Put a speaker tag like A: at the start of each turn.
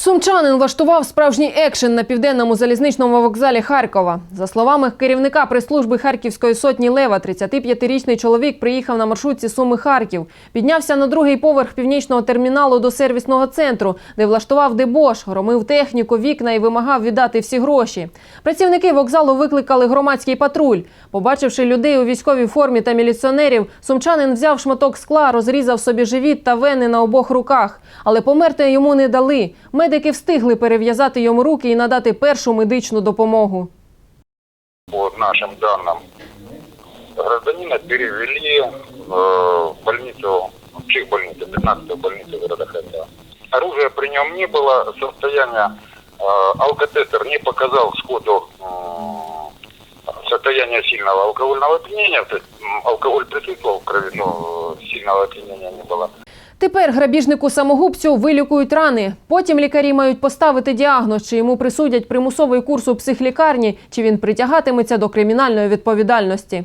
A: Сумчанин влаштував справжній екшен на південному залізничному вокзалі Харкова. За словами керівника прес-служби Харківської сотні Лева, 35-річний чоловік приїхав на маршрутці Суми Харків. Піднявся на другий поверх північного терміналу до сервісного центру, де влаштував дебош, громив техніку, вікна і вимагав віддати всі гроші. Працівники вокзалу викликали громадський патруль. Побачивши людей у військовій формі та міліціонерів, сумчанин взяв шматок скла, розрізав собі живіт та вени на обох руках. Але померти йому не дали. Медики встигли перев'язати йому руки і надати першу медичну допомогу.
B: По нашим данным, гражданина перевели э, в больницу, в психбольницу, 15-ю больницу города Харькова. Оружия при нем не было, состояние, э, алкотестер не показал сходу м, состояние сильного алкогольного опьянения, то есть м, алкоголь присутствовал в крови, но сильного опьянения не было.
A: Тепер грабіжнику самогубцю вилікують рани. Потім лікарі мають поставити діагноз, чи йому присудять примусовий курс у психлікарні, чи він притягатиметься до кримінальної відповідальності.